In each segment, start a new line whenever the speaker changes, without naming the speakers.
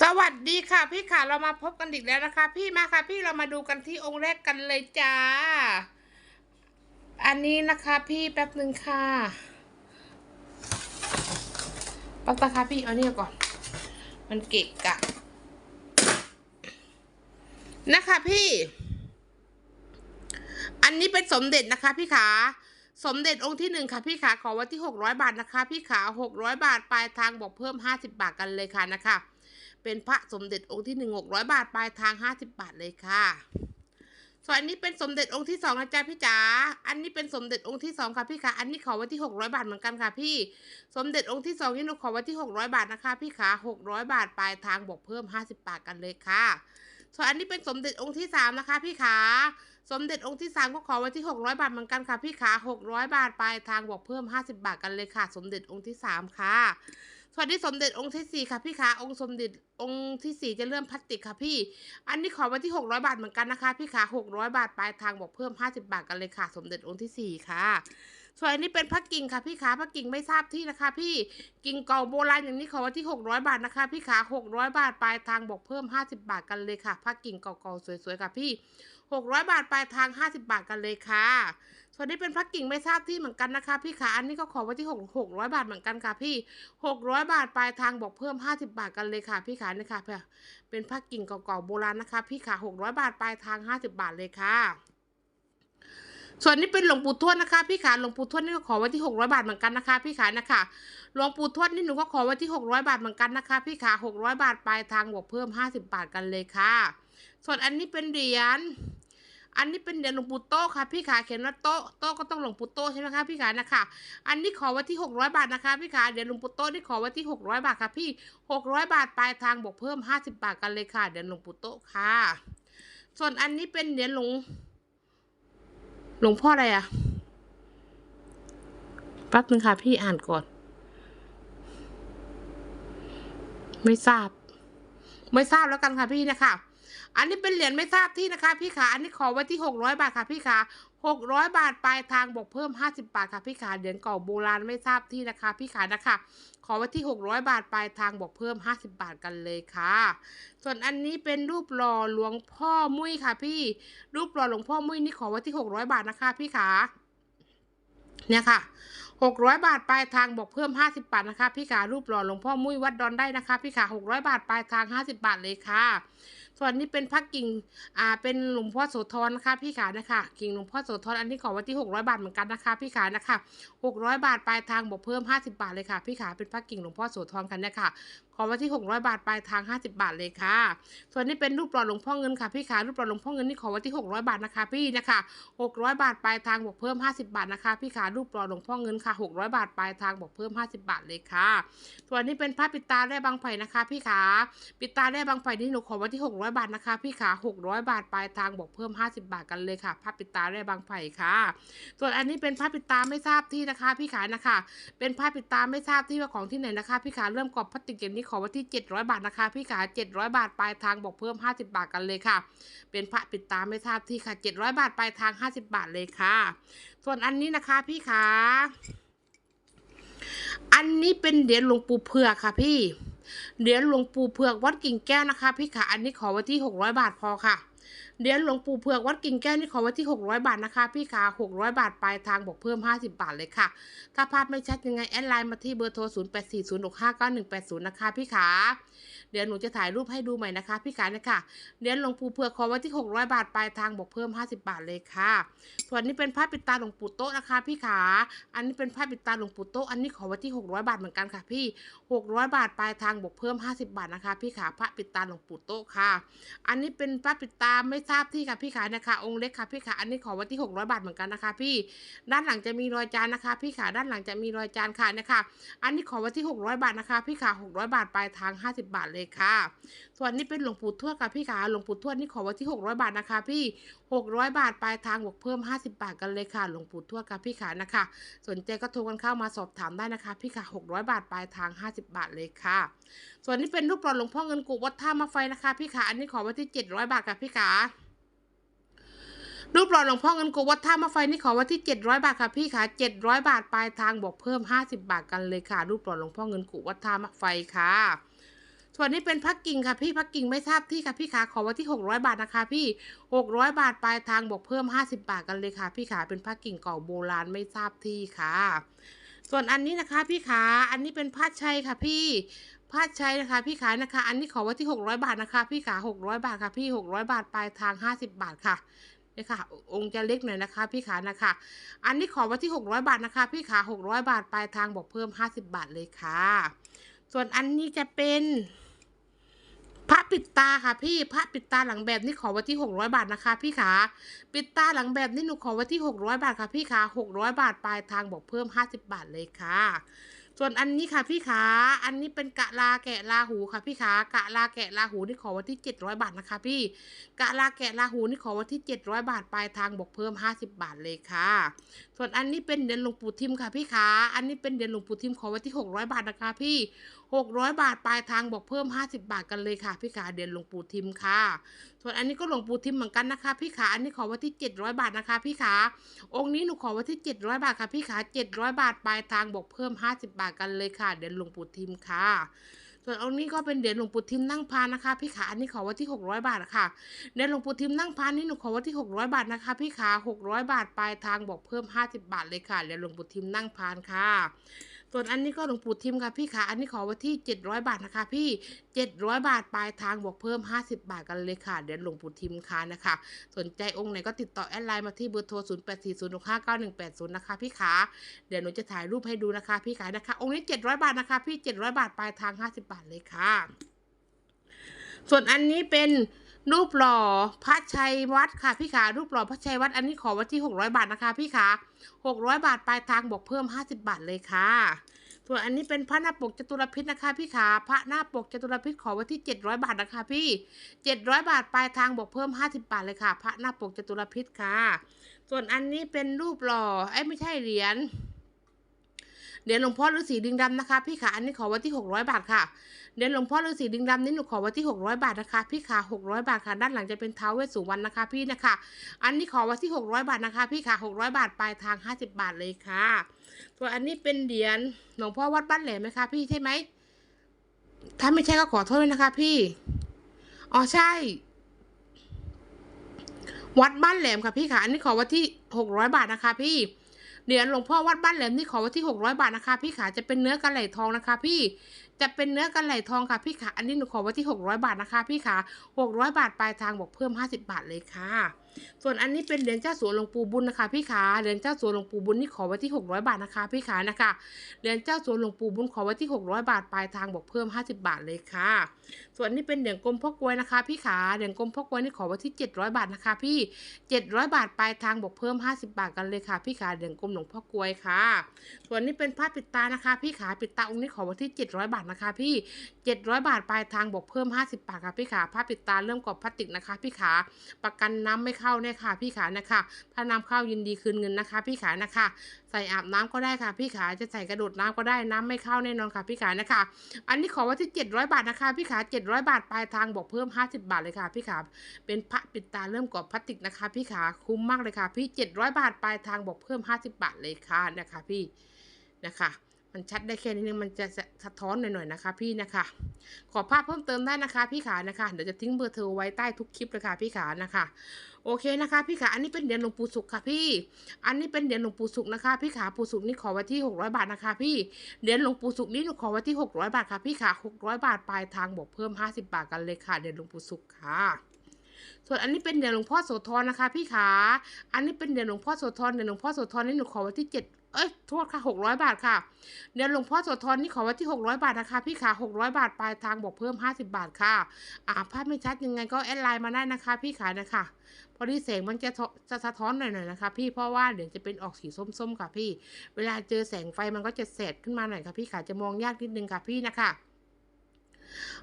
สวัสดีค่ะพี่ค่ะเรามาพบกันอีกแล้วนะคะ พี่มาค่ะพี่เรามาดูกันที่องค์แรกกันเลยจ้า อันนี้นะคะพี่แป๊บหนึ่งค่ะแป๊บนะค่ะพี่เอาเนี่ยก่อน มันเกะกะ นะคะพี่ อันนี้เป็นสมเด็จนะคะพี่ขาสมเด็จองค์ที่หนึ่งค่ะพี่ขาขอไว้ที่หกร้อยบาทนะคะ พี่ขาหกร้อยบาทปลายทางบอกเพิ่มห้าสิบาทกันเลยค่ะนะคะ เป็นพระสมเด็จองค์ที่หนึ่งหกร้อยบาทปลายทางห้าสิบาทเลยค่ะส่วนอันนี้เป็นสมเด็จองค์ที่สองนะจ๊ะพี่จ๋า อันนี้เป็นสมเด็จองค์ที่สองค่ะพี่ค่ะอันนี้ขอไว้ที่หกร้อยบาทเหมือนกันค่ะพี่ สมเด็จองค์ที่สองนี่หนูขอไว้ที่หกร้อยบาทนะคะพี่ขาหกร้อยบาทปลายทางบวกเพิ่มห้าสิบาทกันเลยค่ะ ส่วนอันนี้เป็นสมเด็จองค์ที่สามนะคะพี่ขาสมเด็จองค์ที่สามก็ขอไว้ที่หกร้อยบาทเหมือนกันค่ะพี่ขาหกร้อยบาทปลายทางบวกเพิ่มห้าสิบาทกันเลยค่ะ สมเด็จองค์ที่สามค่ะ สวัสดีสมเด็จองค์ที่สี่ค่ะพี่ขาองค์สมเด็จองค์ที่สี่จะเริ่มพลาสติกค่ะพี่ อันนี้ขอไว้ที่หกร้อยบาทเหมือนกันนะคะ พี่ขาหกร้อยบาทปลายทางบอกเพิ่มห้าสิบาทกันเลยค่ะ สมเด็จองค์ที่สี่ค่ะส่วนอันนี้เป็นพระกิ่งค่ะพี่ขาพระกิ่งไม่ทราบที่นะคะ พี่กิ่งเก่าโบราณอย่างนี้ขอไว้ที่หกร้อยบาทนะคะ พี่ขาหกร้อยบาทปลายทางบอกเพิ่มห้าสิบาทกันเลยค่ะพระกิ่งเก่าๆสวยๆค่ะพี่ หกร้อยบาทปลายทางห้าสิบาทกันเลยค่ะส่วนนี้เป็นพระกิ่งไม่ทราบที่เหมือนกันนะคะ พี่ขาอันนี้ก็ขอไว้ที่หกหกร้อยบาทเหมือนกันค่ะพี่หกร้อยบาทปลายทางบอกเพิ่มห้าสิบาทกันเลยค่ะ พี่ขานี่ค่ะเป็นพระกิ่งเก่าๆโบราณนะคะ พี่ขาหกร้อยบาทปลายทางห้าสิบาทเลยค่ะส่วนนี้เป็นหลวงปู่ทวดนะคะ พี่ขาหลวงปู่ทวดนี่ก็ขอไว้ที่หกร้อยบาทเหมือนกันนะคะ พี่ขานะคะหลวงปู่ทวดนี่หนูก็ขอไว้ที่หกร้อยบาทเหมือนกันนะคะ พี่ขาหกร้อยบาทปลายทางบวกเพิ่มห้าสิบาทกันเลยค่ะ ส่วนอันนี้เป็นเหรียญ อันนี้เป็นเหรียญหลวงปู่โตะค่ะ พี่ขาเขียนว่าโตะโตะก็ต้องหลวงปู่โตะใช่ไหมคะพี่ขานะคะ อันนี้ขอไว้ที่หกร้อยบาทนะคะพี่ขาเหรียญหลวงปู่โตะนี่ขอไว้ที่หกร้อยบาทค่ะพี่หกร้อยบาทปลายทางบวกเพิ่มห้าสิบาทกันเลยค่ะเหรียญหลวงปู่โตะค่ะ ส่วนอันนี้เป็นเหรียญหลวงหลวงพ่ออะไรอะแป๊บนึงค่ะ พี่อ่านก่อน ไม่ทราบ ไม่ทราบแล้วกันค่ะพี่นะคะ อันนี้เป็นเหรียญไม่ทราบที่นะคะ พี่ขาอันนี้ขอไว้ที่หกร้อยบาทค่ะพี่ขาหกร้อยบาทปลายทางบวกเพิ่มห้าสิบาทค่ะพี่ขาเหรียญเก่าโบราณไม่ทราบที่นะคะ พี่ขานะคะ ขอไว้ที่หกร้อยบาทปลายทางบวกเพิ่มห้าสิบาทกันเลยค่ะ ส่วนอันนี้เป็นรูปหล่อหลวงพ่อมุ้ยค่ะ พี่ รูปหล่อหลวงพ่อมุ้ยนี่ขอไว้ที่หกร้อยบาทนะคะ พี่ขาเนี่ยค่ะหกร้อยบาทปลายทางบอกเพิ่มห้าสิบาทนะคะ พี่ขารูปหล่อหลวงพ่อมุ้ยวัดดอนได้นะคะ พี่ขาหกร้อยบาทปลายทางห้าสิบาทเลยค่ะ ส่วนนี้เป็นพักกิ่งอ่าเป็นหลวงพ่อโสธรนะคะพี่ขานะคะกิ่งหลวงพ่อโสธรอันนี้ขอไว้ที่หกร้อยบาทเหมือนกันนะคะพี่ขานะคะหกร้อยบาทปลายทางบอกเพิ่มห้าสิบาทเลยค่ะพี่ขาเป็นพักกิ่งหลวงพ่อโสธรกันนะคะขอไว้ที่หกร้อยบาทปลายทางห้าสิบาทเลยค่ะ ส่วนนี้เป็นรูปหล่อหลวงพ่อเงินค่ะพี่ขารูปหล่อหลวงพ่อเงินนี่ขอไว้ที่หกร้อยบาทนะคะ พี่นะคะหกร้อยบาทปลายทางบอกเพิ่มห้าสิบาทนะคะ พี่ขารูปหล่อหลวงพ่อเงินค่ะหกร้อยบาทปลายทางบอกเพิ่มห้าสิบาทเลยค่ะ ส่วนนี้เป็นผ้าปิดตาแร่บางไผ่นะคะ พี่ขาปิดตาแร่บางไผ่นี่หนูขอไว้ที่หกร้อยบาทนะคะ พี่ขาหกร้อยบาทปลายทางบอกเพิ่มห้าสิบาทกันเลยค่ะผ้าปิดตาแร่บางไผ่ค่ะ ส่วนอันนี้เป็นผ้าปิดตาไม่ทราบที่นะคะ พี่ขานะคะ เป็นผ้าปิดตาไม่ทราบที่ว่าของที่ไหนนะคะ พี่ขาเริ่มกรอบพลาสติกนี้ขอไว้ที่เจ็ดร้อยบาทนะคะ พี่ขาเจ็ดร้อยบาทปลายทางบอกเพิ่มห้าสิบาทกันเลยค่ะ เป็นพระปิดตาไม่ทราบที่ค่ะเจ็ดร้อยบาทปลายทางห้าสิบาทเลยค่ะ ส่วนอันนี้นะคะพี่ขาอันนี้เป็นเหรียญหลวงปู่เผือกค่ะพี่เหรียญหลวงปู่เผือกวัดกิ่งแก้วนะคะ พี่ขาอันนี้ขอไว้ที่หกร้อยบาทพอค่ะเหรียญหลวงปู่เผือกวัดกิ่งแก้วนี่ขอไว้ที่หกร้อยบาทนะคะ พี่ขาหกร้อยบาทปลายทางบอกเพิ่มห้าสิบาทเลยค่ะ ถ้าภาพไม่ชัดยังไงแอดไลน์มาที่เบอร์โทร 0 8 4 0 6 5 9 1 8 0 นะคะ พี่ขาเดี๋ยวหนูจะถ่ายรูปให้ดูใหม่นะคะ พี่ขาเนี่ยค่ะเหรียญหลวงปู่เผือกขอไว้ที่ 600 บาทปลายทางบอกเพิ่ม 50 บาทเลยค่ะ ส่วนนี้เป็นผ้าปิดตาหลวงปู่โต๊ะนะคะ พี่ขา อันนี้เป็นผ้าปิดตาหลวงปู่โต๊ะอันนี้ขอไว้ที่ 600 บาทเหมือนกันค่ะ พี่ 600 บาทปลายทางบอกเพิ่ม 50 บาทนะคะ พี่ขาผ้าปิดตาหลวงปู่โต๊ะค่ะ อันนี้เป็นผ้าปิดตาไม่ทราบที่ค่ะพี่ขานะคะ องค์เล็กค่ะพี่ขาอันนี้ขอไว้ที่ 600 บาทเหมือนกันนะคะ พี่ด้านหลังจะมีรอยจานนะคะ พี่ขาด้านหลังจะมีรอยจานค่ะนะคะ อันนี้ขอไว้ที่ 600 บาทนะคะ พี่ขา600 บาทปลายทาง 50 บาทเลยค่ะ ส่วนนี้เป็นหลวงปู่ทวดค่ะพี่ขาหลวงปู่ทวดนี่ขอไว้ที่ 600 บาทนะคะ พี่ 600 บาทปลายทางบวกเพิ่ม 50 บาทกันเลยค่ะหลวงปู่ทวดค่ะพี่ขานะคะ สนใจก็โทรกันเข้ามาสอบถามได้นะคะ พี่ขา600 บาทปลายทาง 50 บาทเลยค่ะ ส่วนนี้เป็นรูปหล่อหลวงพ่อเงินกุวัดท่ามาไฟนะคะ พี่ขาอันนี้ขอไว้ที่ 700 บาทค่ะพี่ขา รูปหล่อหลวงพ่อเงินกูวัดท่ามาไฟนี่ขอว่าที่ 700 บาทค่ะพี่ค่ะ 700 บาทปลายทางบอกเพิ่ม 50 บาทกันเลยค่ะ รูปหล่อหลวงพ่อเงินกูวัดท่ามาไฟค่ะ ส่วนนี้เป็นพักกิ่งค่ะพี่พักกิ่งไม่ทราบที่ค่ะพี่ขาขอไว้ที่ 600 บาทนะคะ พี่ 600 บาทปลายทางบอกเพิ่ม 50 บาทกันเลยค่ะ พี่ขาเป็นพักกิ่งเก่าโบราณไม่ทราบที่ค่ะ ส่วนอันนี้นะคะพี่ขาอันนี้เป็นผ้าชัยค่ะพี่ผ้าชัยนะคะพี่ขานะคะ อันนี้ขอไว้ที่ 600 บาทนะคะ พี่ขา600 บาทค่ะ พี่ 600 บาทปลายทาง 50 บาทค่ะ นี่ค่ะ องค์จะเล็กหน่อยนะคะ พี่ขานะคะ อันนี้ขอไว้ที่ 600 บาทนะคะ พี่ขา600 บาทปลายทางบอกเพิ่ม 50 บาทเลยค่ะ ส่วนอันนี้จะเป็นพระปิดตาค่ะพี่พระปิดตาหลังแบบนี้ขอไว้ที่600บาทนะคะ พี่ขาปิดตาหลังแบบนี้หนูขอไว้ที่600บาทค่ะพี่ขา600บาทปลายทางบอกเพิ่ม50บาทเลยค่ะ ส่วนอันนี้ค่ะพี่ขา อันนี้เป็นกะลาแกะลาหูค่ะพี่ขากะลาแกะลาหูนี่ขอไว้ที่ 700 บาทนะคะ พี่ กะลาแกะลาหูนี่ขอไว้ที่ 700 บาทปลายทางบอกเพิ่ม 50 บาทเลยค่ะ ส่วนอันนี้เป็นเดือนหลวงปู่ทิมค่ะพี่ขา อันนี้เป็นเดือนหลวงปู่ทิมขอไว้ที่ 600 บาทนะคะพี่ 600 บาทปลายทางบอกเพิ่ม 50 บาทกันเลยค่ะ พี่ขาเหรียญหลวงปู่ทิมค่ะ ส่วนอันนี้ก็หลวงปู่ทิมเหมือนกันนะคะ พี่ขาอันนี้ขอไว้ที่ 700 บาทนะคะ พี่ขาองค์นี้หนูขอไว้ที่ 700 บาทค่ะ พี่ขา700 บาทปลายทางบอกเพิ่ม 50 บาทกันเลยค่ะเหรียญหลวงปู่ทิมค่ะส่วนองค์นี้ก็เป็นเหรียญหลวงปู่ทิมนั่งพานนะคะ พี่ขาอันนี้ขอไว้ที่ 600 บาทค่ะเหรียญหลวงปู่ทิมนั่งพานนี่หนูขอไว้ที่ 600 บาทนะคะ พี่ขา600 บาทปลายทางบอกเพิ่ม 50 บาทเลยค่ะเหรียญหลวงปู่ทิมนั่งพานค่ะ ส่วนอันนี้ก็หลวงปู่ทิมค่ะพี่ขาอันนี้ขอไว้ที่ 700 บาทนะคะ พี่ 700 บาทปลายทางบอกเพิ่ม 50 บาทกันเลยค่ะเดี๋ยวหลวงปู่ทิมค่ะนะคะ สนใจองค์ไหนก็ติดต่อแอดไลน์มาที่เบอร์โทร 0 8 4 0 6 5 9 1 8 0 นะคะ พี่ขาเดี๋ยวหนูจะถ่ายรูปให้ดูนะคะ พี่ขานะคะ องค์นี้ 700 บาทนะคะ พี่ 700 บาทปลายทาง 50 บาทเลยค่ะ ส่วนอันนี้เป็น รูปหล่อพระชัยวัดค่ะพี่ขารูปหล่อพระชัยวัดอันนี้ขอไว้ที่ 600 บาทนะคะ พี่ขา600 บาทปลายทางบอกเพิ่ม 50 บาทเลยค่ะส่วนอันนี้เป็นพระหน้าปกจตุรพิษนะคะ พี่ขาพระหน้าปกจตุรพิษขอไว้ที่ 700 บาทนะคะ พี่ 700 บาทปลายทางบอกเพิ่ม 50 บาทเลยค่ะ พระหน้าปกจตุรพิษค่ะ ส่วนอันนี้เป็นรูปหล่อไอ้ไม่ใช่เหรียญ เหรียญหลวงพ่อฤาษีดิงดำนะคะพี่ขาอันนี้ขอไว้ที่ 600 บาทค่ะเหรียญหลวงพ่อฤาษีดิงดำนี่หนูขอไว้ที่ 600 บาทนะคะพี่ขา600 บาทค่ะด้านหลังจะเป็นเท้าเวสสุวรรณนะคะพี่นะคะ อันนี้ขอไว้ที่ 600 บาทนะคะ พี่ขา600 บาทปลายทาง 50 บาทเลยค่ะส่วอันนี้เป็นเหรียญหลวงพ่อวัดบ้านแหลมไหมคะพี่ใช่ไหมถ้าไม่ใช่ก็ขอโทษนะคะ พี่อ๋อใช่วัดบ้านแหลมค่ะพี่ค่ะ อันนี้ขอไว้ที่หกร้อยบาทนะคะพี่ เหรียญหลวงพ่อวัดบ้านแหลมนี่ขอไว้ที่หกร้อยบาทนะคะ พี่ขาจะเป็นเนื้อกระไหลทองนะคะ พี่จะเป็นเนื้อกระไหลทองค่ะพี่ขาอันนี้หนูขอไว้ที่หกร้อยบาทนะคะ พี่ขาหกร้อยบาทปลายทางบอกเพิ่มห้าสิบาทเลยค่ะ ส่วนอันนี้เป็นเหรียญเจ้าสัวหลวงปู่บุญนะคะพี่ขาเหรียญเจ้าสัวหลวงปู่บุญนี่ขอไว้ที่หกร้อยบาทนะคะพี่ขานะคะเหรียญเจ้าสัวหลวงปู่บุญขอไว้ที่หกร้อยบาทปลายทางบอกเพิ่มห้าสิบาทเลยค่ะ ส่วนนี้เป็นเหรียญกลมพ่อกลวยนะคะพี่ขาเหรียญกลมพ่อกลวยนี่ขอไว้ที่เจ็ดร้อยบาทนะคะ พี่เจ็ดร้อยบาทปลายทางบอกเพิ่มห้าสิบาทกันเลยค่ะ พี่ขาเหรียญกลมหลวงพ่อกลวยค่ะ ส่วนนี้เป็นผ้าปิดตานะคะ พี่ขาปิดตาองค์นี้ขอไว้ที่เจ็ดร้อยบาทนะคะ พี่เจ็ดร้อยบาทปลายทางบอกเพิ่มห้าสิบาทค่ะพี่ขาผ้าปิดตาเริ่มกรอบพลาสติกนะคะ พี่ขาประกันน้ำไม่เข้าเนี่ยค่ะ พี่ขานะคะ ถ้าน้ำเข้ายินดีคืนเงินนะคะ พี่ขานะคะ ใส่อาบน้ำก็ได้ค่ะ พี่ขาจะใส่กระโดดน้ำก็ได้น้ำไม่เข้าแน่นอนค่ะ พี่ขานะคะ อันนี้ขอว่าที่ 700 บาทนะคะ พี่ขา700 บาทปลายทางบอกเพิ่ม 50 บาทเลยค่ะ พี่ขาเป็นพระปิดตาเริ่มกรอบพลาสติกนะคะ พี่ขาคุ้มมากเลยค่ะ พี่700 บาทปลายทางบอกเพิ่ม 50 บาทเลยค่ะนะคะ พี่นะคะมันชัดได้แค่นี้นึงมันจะสะท้อนหน่อยๆนะคะ พี่นะคะ ขอภาพเพิ่มเติมได้นะคะ พี่ขานะคะ เดี๋ยวจะทิ้งเบอร์โทรไว้ใต้ทุกคลิปเลยค่ะพี่ขานะคะ โอเคนะคะ พี่ขาอันนี้เป็นเหรียญหลวงปู่สุขค่ะพี่ อันนี้เป็นเหรียญหลวงปู่สุขนะคะ พี่ขาปู่สุขนี่ขอไว้ที่ 600 บาทนะคะ พี่ เหรียญหลวงปู่สุขนี่หนูขอไว้ที่ 600 บาทค่ะ พี่ขา600 บาทปลายทางบอกเพิ่ม 50 บาทกันเลยค่ะ เหรียญหลวงปู่สุขค่ะส่วนอันนี้เป็นเหรียญหลวงพ่อโสธรนะคะ พี่ขา อันนี้เป็นเหรียญหลวงพ่อโสธรเหรียญหลวงพ่อโสธรนี่หนูขอไว้ที่7 เอ้ยโทษค่ะหกร้อยบาทค่ะเดี๋ยวหลวงพ่อโสธรนี่ขอไว้ที่หกร้อยบาทนะคะ พี่ขาหกร้อยบาทปลายทางบอกเพิ่มห้าสิบาทค่ะ อ่าภาพไม่ชัดยังไงก็แอดไลน์มาได้นะคะ พี่ขานะคะ พอดีแสงมันจะจะสะท้อนหน่อยๆนะคะ พี่เพราะว่าเดี๋ยวจะเป็นออกสีส้มๆค่ะพี่ เวลาเจอแสงไฟมันก็จะแสดขึ้นมาหน่อยค่ะพี่ขาจะมองยากนิดนึงค่ะพี่นะคะ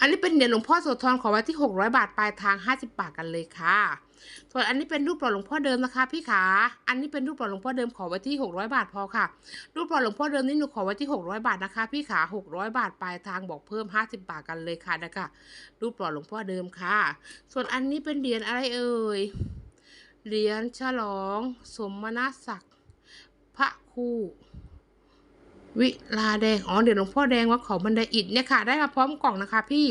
อันนี้เป็นเหรียญหลวงพ่อโสธรขอไว้ที่ 600 บาทปลายทาง 50 บาทกันเลยค่ะ ส่วนอันนี้เป็นรูปหล่อหลวงพ่อเดิมนะคะ พี่ขา อันนี้เป็นรูปหล่อหลวงพ่อเดิมขอไว้ที่ 600 บาทพอค่ะ รูปหล่อหลวงพ่อเดิมนี่หนูขอไว้ที่ 600 บาทนะคะ พี่ขา 600 บาทปลายทางบอกเพิ่ม 50 บาทกันเลยค่ะนะคะ รูปหล่อหลวงพ่อเดิมค่ะ ส่วนอันนี้เป็นเหรียญอะไรเอ่ย เหรียญฉลอง สมณศักดิ์พระครู วิลาแดง อ๋อ เดี๋ยวหลวงพ่อแดงวัดเขาบันไดอิฐเนี่ยค่ะ ได้มาพร้อมกล่องนะคะ พี่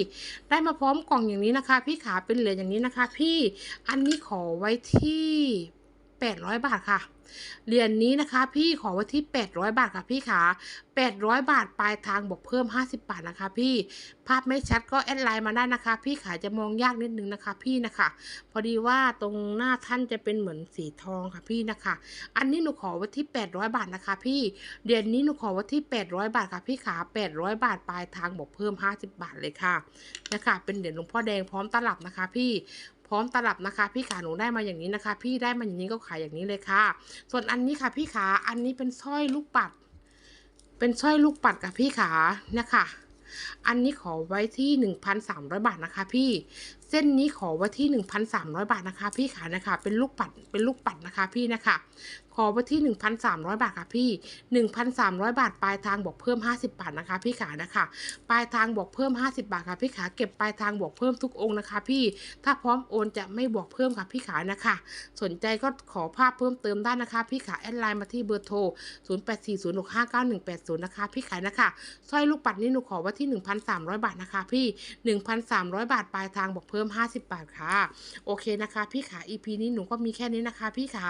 ได้มาพร้อมกล่องอย่างนี้นะคะ พี่ขาเป็นเหรียญอย่างนี้นะคะ พี่ อันนี้ขอไว้ที่ แปดร้อยบาทค่ะ เหรียญนี้นะคะพี่ขอไว้ที่แปดร้อยบาทค่ะพี่ขาแปดร้อยบาทปลายทางบอกเพิ่มห้าสิบาทนะคะพี่ ภาพไม่ชัดก็แอดไลน์มาได้นะคะ พี่ขาจะมองยากนิดนึงนะคะ พี่นะคะ พอดีว่าตรงหน้าท่านจะเป็นเหมือนสีทองค่ะพี่นะคะ อันนี้หนูขอไว้ที่ 800 บาทนะคะ พี่เดือนนี้หนูขอไว้ที่ 800 บาทค่ะพี่ขา800 บาทปลายทางบอกเพิ่ม 50 บาทเลยค่ะนะคะเป็นเหรียญหลวงพ่อแดงพร้อมตลับนะคะ พี่ พร้อมตลับนะคะ พี่ขาหนูได้มาอย่างนี้นะคะ พี่ได้มาอย่างนี้ก็ขายอย่างนี้เลยค่ะ ส่วนอันนี้ค่ะ พี่ขาอันนี้เป็นสร้อยลูกปัด เป็นสร้อยลูกปัดค่ะพี่ขาเนี่ยค่ะอันนี้ขอไว้ที่ 1,300 บาทนะคะพี่ ส้นนี้ขอไว้ที่ 1,300 บาทนะคะ พี่ขานะคะ เป็นลูกปัดเป็นลูกปัดนะคะ พี่นะคะ ขอไว้ที่ 1,300 บาทค่ะพี่ 1,300 บาทปลายทางบอกเพิ่ม 50 บาทนะคะ พี่ขานะคะ ปลายทางบอกเพิ่ม 50 บาทค่ะพี่ขาเก็บปลายทางบอกเพิ่มทุกองค์นะคะ พี่ถ้าพร้อมโอนจะไม่บอกเพิ่มค่ะพี่ขานะคะ สนใจก็ขอภาพเพิ่มเติมได้นะคะ พี่ขาแอดไลน์มาที่เบอร์โทร 0840659180 นะคะ พี่ขายนะคะสร้อยลูกปัดนี่หนูขอไว่าที่ 1,300 บาทนะคะ พี่ 1,300 บาทปลายทางบอกเพิ่มม 50 บาทค่ะ โอเคนะคะ พี่ขา EP นี้หนูก็มีแค่นี้นะคะ พี่ขา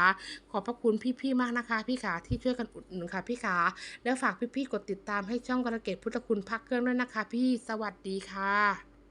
ขอบพระคุณพี่ๆมากนะคะ พี่ขาที่ช่วยกันอุดหนุนค่ะ พี่ขา แล้วฝากพี่ๆกดติดตามให้ช่องกระเกตพุทธคุณพักเครื่องด้วยนะคะ พี่ สวัสดีค่ะ